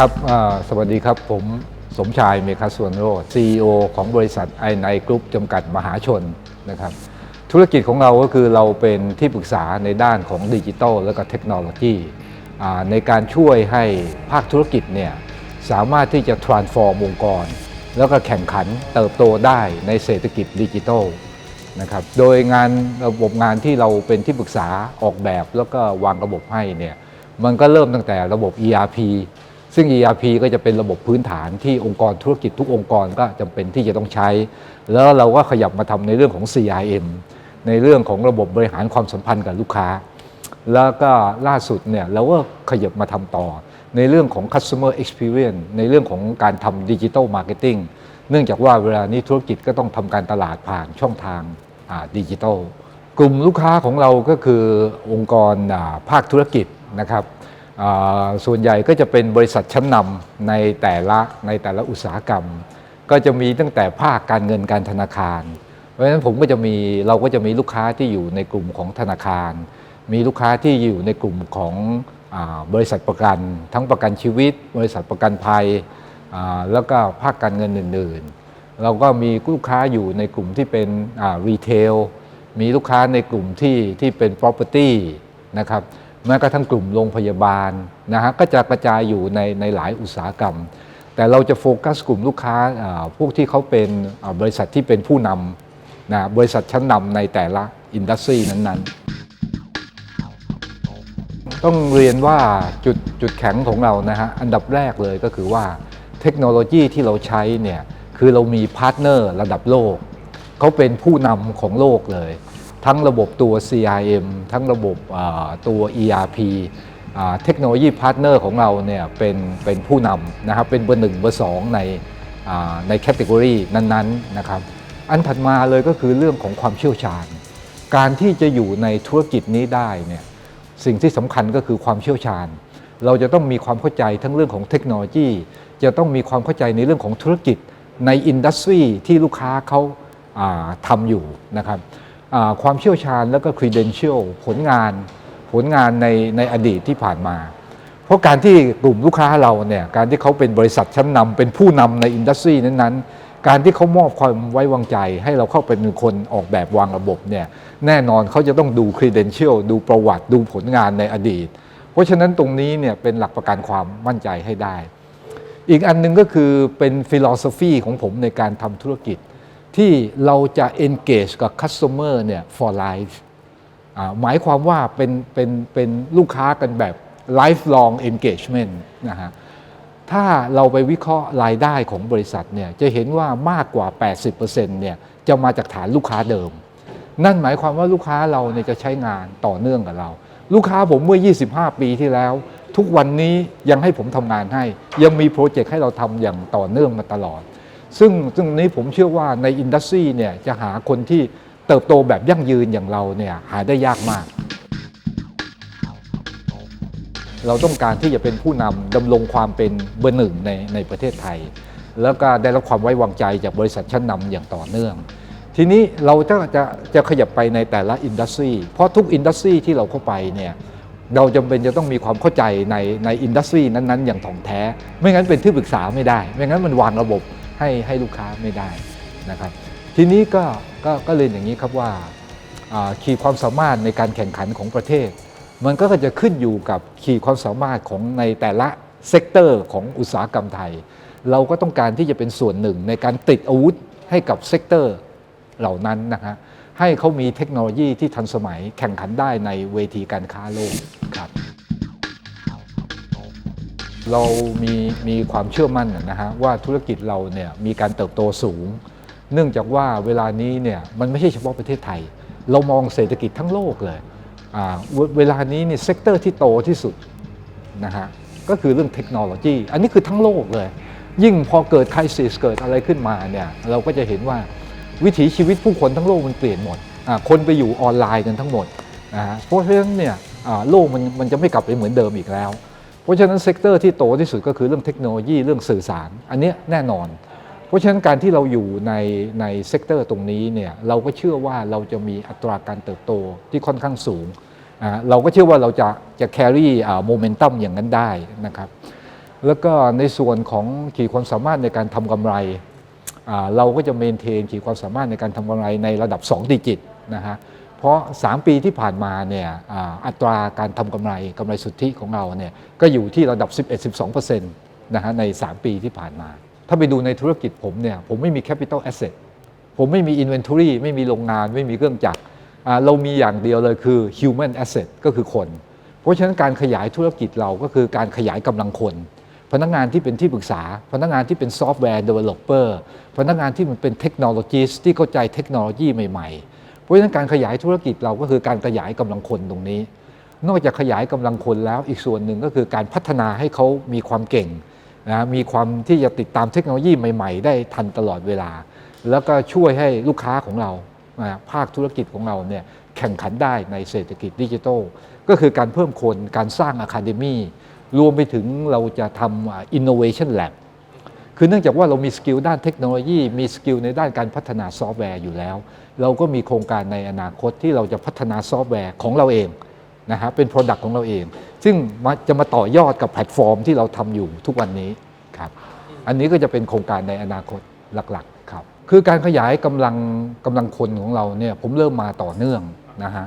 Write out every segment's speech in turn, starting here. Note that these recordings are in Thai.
ครับสวัสดีครับ ผมสมชายเมฆสวนโรด CEO ของบริษัทไอไนกรุ๊ปจำกัดมหาชนนะครับธุรกิจของเราก็คือเราเป็นที่ปรึกษาในด้านของดิจิทัลและก็เทคโนโลยีในการช่วยให้ภาคธุรกิจเนี่ยสามารถที่จะ transform องค์กร แล้วก็แข่งขันเติบโตได้ในเศรษฐกิจดิจิทัลนะครับโดยงานระบบงานที่เราเป็นที่ปรึกษาออกแบบแล้วก็วางระบบให้เนี่ยมันก็เริ่มตั้งแต่ระบบ ERP ซึ่ง ERP ก็จะเป็นระบบพื้นฐานที่องค์กรธุรกิจทุกองค์กรก็จำเป็นที่จะต้องใช้ แล้วเราก็ขยับมาทำในเรื่องของ CRM ในเรื่องของระบบบริหารความสัมพันธ์กับลูกค้า แล้วก็ล่าสุดเนี่ยเราก็ขยับมาทำต่อ ในเรื่องของ customer experience ในเรื่องของการทำดิจิ t a ลมาร์เก็ตติ้งเนื่องจากว่าเวลานี้ธุรกิจก็ต้องทำการตลาดผ่านช่องทางดิจิ t a ลกลุ่มลูกค้าของเราก็คือองค์กรภาคธุรกิจนะครับ ส่วนใหญ่ก็จะเป็นบริษัทชั้นนำในแต่ละในแต่ละอุตสาหกรรม ก็จะมีตั้งแต่ภาคการเงินการธนาคาร เพราะฉะนั้นผมก็จะมีเราก็จะมีลูกค้าที่อยู่ในกลุ่มของธนาคาร มีลูกค้าที่อยู่ในกลุ่มของอบริษัทประกัน ทั้งประกันชีวิต บริษัทประกันภัยแล้วก็ภาคการเงินอื่นๆ เราก็มีลูกค้าอยู่ในกลุ่มที่เป็นรีเทลมีลูกค้าในกลุ่มที่ที่เป็น property นะครับ แม้กระทั่งกลุ่มโรงพยาบาลนะฮะก็จะกระจายอยู่ในในหลายอุตสาหกรรม แต่เราจะโฟกัสกลุ่มลูกค้าพวกที่เขาเป็นบริษัทที่เป็นผู้นำนะบริษัทชั้นนำในแต่ละอินดัสทรีนั้นๆต้องเรียนว่าจุดจุดแข็งของเรานะฮะอันดับแรกเลยก็คือว่าเทคโนโลยีที่เราใช้เนี่ยคือเรามีพาร์ทเนอร์ระดับโลกเขาเป็นผู้นำของโลกเลย ทั้งระบบตัว CRM ทั้งระบบตัว ERP เทคโนโลยีพาร์ทเนอร์ของเราเนี่ยเป็นเป็นผู้นำนะครับเป็นเบอร์หนึ่งเบอร์สองในในแคตตากรีนั้นๆนะครับอันถัดมาเลยก็คือเรื่องของความเชี่ยวชาญ การที่จะอยู่ในธุรกิจนี้ได้เนี่ยสิ่งที่สำคัญก็คือความเชี่ยวชาญ เราจะต้องมีความเข้าใจทั้งเรื่องของเทคโนโลยี จะต้องมีความเข้าใจในเรื่องของธุรกิจในอินดัสทรีที่ลูกค้าเขาาทำอยู่นะครับ ความเชี่ยวชาญแล้วก็ credential ผลงานผลงานในในอดีตที่ผ่านมา เพราะการที่กลุ่มลูกค้าเราเนี่ยการที่เขาเป็นบริษัทชั้นนำเป็นผู้นำในอินดัสทรีนั้นๆ การที่เขามอบความไว้วางใจ ให้เราเข้าไปเป็นคนออกแบบวางระบบเนี่ยแน่นอนเขาจะต้องดู credential ดูประวัติดูผลงานในอดีต เพราะฉะนั้นตรงนี้เนี่ยเป็นหลักประกันความมั่นใจให้ได้ อีกอันหนึงก็คือเป็น philosophy ของผมในการทำธุรกิจ ที่เราจะ engage กับ customer เนี่ย for life หมายความว่าเป็นเป็นเป็นลูกค้ากันแบบ lifelong engagement นะฮะถ้าเราไปวิเคราะห์รายได้ของบริษัทเนี่ยจะเห็นว่ามากกว่า 80%เนี่ยจะมาจากฐานลูกค้าเดิม นั่นหมายความว่าลูกค้าเราเนี่ยจะใช้งานต่อเนื่องกับเรา ลูกค้าผมเมื่อ 25 ปีที่แล้ว ทุกวันนี้ยังให้ผมทำงานให้ ยังมีโปรเจกต์ให้เราทำอย่างต่อเนื่องมาตลอด ซึ่งซึ่งนี้ผมเชื่อว่าในอินดัสทรีเนี่ยจะหาคนที่เติบโตแบบยั่งยืนอย่างเราเนี่ยหาได้ยากมาก เราต้องการที่จะเป็นผู้นำดำรงความเป็นเบอร์หนึ่งในในประเทศไทย แล้วก็ได้รับความไว้วางใจจากบริษัทชั้นนำอย่างต่อเนื่อง ทีนี้เราจะจะจะขยับไปในแต่ละอินดัสทรีเพราะทุกอินดัสทรีที่เราเข้าไปเนี่ยเราจำเป็นจะต้องมีความเข้าใจในในอินดัสทรีนั้นๆ อย่างถ่องแท้ ไม่งั้นเป็นที่ปรึกษาไม่ได้ ไม่งั้นมันวางระบบ ให้ให้ลูกค้าไม่ได้นะครับทีนี้ก็ก็ก็เลยอย่างนี้ครับว่าอ่าขีดความสามารถในการแข่งขันของประเทศ มันก็จะขึ้นอยู่กับขีดความสามารถของในแต่ละเซกเตอร์ของอุตสาหกรรมไทย เราก็ต้องการที่จะเป็นส่วนหนึ่งในการติดอาวุธให้กับเซกเตอร์เหล่านั้นนะฮะให้เขามีเทคโนโลยีที่ทันสมัยแข่งขันได้ในเวทีการค้าโลกครับ เรามีมีความเชื่อมั่นนะฮะว่าธุรกิจเราเนี่ยมีการเติบโตสูง เนื่องจากว่าเวลานี้เนี่ยมันไม่ใช่เฉพาะประเทศไทย เรามองเศรษฐกิจทั้งโลกเลยอ่าเวลานี้เนี่ยเซกเตอร์ที่โตที่สุดนะฮะก็คือเรื่องเทคโนโลยี อันนี้คือทั้งโลกเลย ยิ่งพอเกิดไครซิสเกิดอะไรขึ้นมาเนี่ยเราก็จะเห็นว่าวิถีชีวิตผู้คนทั้งโลกมันเปลี่ยนหมดอ่าคนไปอยู่ออนไลน์กันทั้งหมดนะฮะเพราะฉะนั้นเนี่ยอ่าโลกมันมันจะไม่กลับไปเหมือนเดิมอีกแล้ว ราะฉะนั้นเซกเตอร์ที่โตที่สุดก็คือเรื่องเทคโนโลยีเรื่องสื่อสาร อันนี้แน่นอน เพราะฉะนั้นการที่เราอยู่ในในเซกเตอร์ตรงนี้เนี่ยเราก็เชื่อว่าเราจะมีอัตราการเติบโตที่ค่อนข้างสูงอ่าเราก็เชื่อว่าเราจะจะ carry โมเมนตัมอย่างนั้นได้นะครับ แล้วก็ในส่วนของขีดความสามารถในการทำกำไรอ่าเราก็จะเมนเทนขีดความสามารถในการทำกำไรในระดับ 2 ดิจิตนะฮะ เพราะ 3 ปีที่ผ่านมาเนี่ยอัตราการทำกำไรกำไรสุทธิของเราเนี่ยก็อยู่ที่ระดับ 11-12%นะฮะใน 3 ปีที่ผ่านมา ถ้าไปดูในธุรกิจผมเนี่ยผมไม่มี capital asset ผมไม่มี inventory ไม่มีโรงงาน ไม่มีเครื่องจักรเรามีอย่างเดียวเลยคือ human asset ก็คือคน เพราะฉะนั้นการขยายธุรกิจเราก็คือการขยายกำลังคน พนักงานที่เป็นที่ปรึกษา พนักงานที่เป็นซอฟต์แวร์เดเวลลอปเปอร์พนักงานที่มันเป็นเทคโนโลยีที่เข้าใจเทคโนโลยีใหม่ๆ ราะฉะนั้นการขยายธุรกิจเราก็คือการขยายกำลังคนตรงนี้ นอกจากขยายกำลังคนแล้วอีกส่วนหนึ่งก็คือการพัฒนาให้เขามีความเก่งนะมีความที่จะติดตามเทคโนโลยีใหม่ ๆ ได้ทันตลอดเวลา แล้วก็ช่วยให้ลูกค้าของเรานะภาคธุรกิจของเราเนี่ยแข่งขันได้ในเศรษฐกิจดิจิทัลก็คือการเพิ่มคนการสร้างอะคาเดมีรวมไปถึงเราจะทำ innovation lab คือเนื่องจากว่าเรามีสกิลด้านเทคโนโลยี มีสกิลในด้านการพัฒนาซอฟต์แวร์อยู่แล้ว เราก็มีโครงการในอนาคตที่เราจะพัฒนาซอฟต์แวร์ของเราเองนะฮะเป็น Product ของเราเอง ซึ่งมาจะมาต่อยอดกับแพลตฟอร์มที่เราทำอยู่ทุกวันนี้ครับอันนี้ก็จะเป็นโครงการในอนาคตหลักๆครับคือการขยายกำลังกำลังคนของเราเนี่ยผมเริ่มมาต่อเนื่องนะฮะ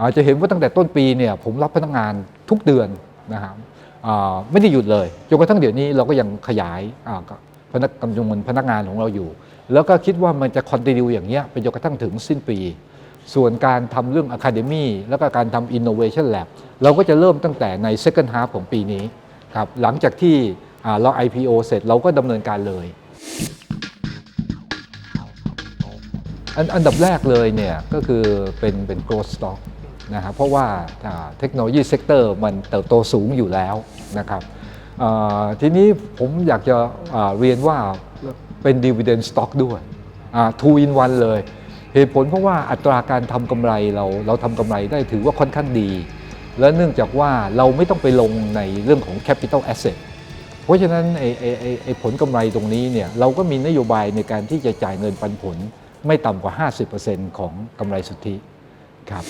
อาจจะเห็นว่าตั้งแต่ต้นปีเนี่ยผมรับพนักงานทุกเดือนนะครับไม่ได้หยุดเลยจนกระทั่งเดี๋ยวนี้เราก็ยังขยาย พนักจำนวนพนักงานของเราอยู่ แล้วก็คิดว่ามันจะคอนติเนียอย่างเงี้ยไปจนกระทั่งถึงสิ้นปี ส่วนการทำเรื่อง Academy แล้วก็การทำ Innovation Lab เราก็จะเริ่มตั้งแต่ใน Second Half ของปีนี้ครับหลังจากที่อ่าเรา IPO เสร็จเราก็ดำเนินการเลยอันอันดับแรกเลยเนี่ยก็คือเป็นเป็น growth stock นะครับเพราะว่าเทคโนโลยีเซกเตอร์มันเติบโตสูงอยู่แล้วนะครับ ทีนี้ผมอยากจะเรียนว่าเป็น dividend stock ด้วยอ่า two in one เลย เหตุผลเพราะว่าอัตราการทำกำไรเราเราทำกำไรได้ถือว่าค่อนข้างดี และเนื่องจากว่าเราไม่ต้องไปลงในเรื่องของ capital asset เพราะฉะนั้นไอ้ไอ้ไอ้ไอ้ผลกำไรตรงนี้เนี่ยเราก็มีนโยบายในการที่จะจ่ายเงินปันผล ไม่ต่ำกว่า 50%ของกำไรสุทธิครับ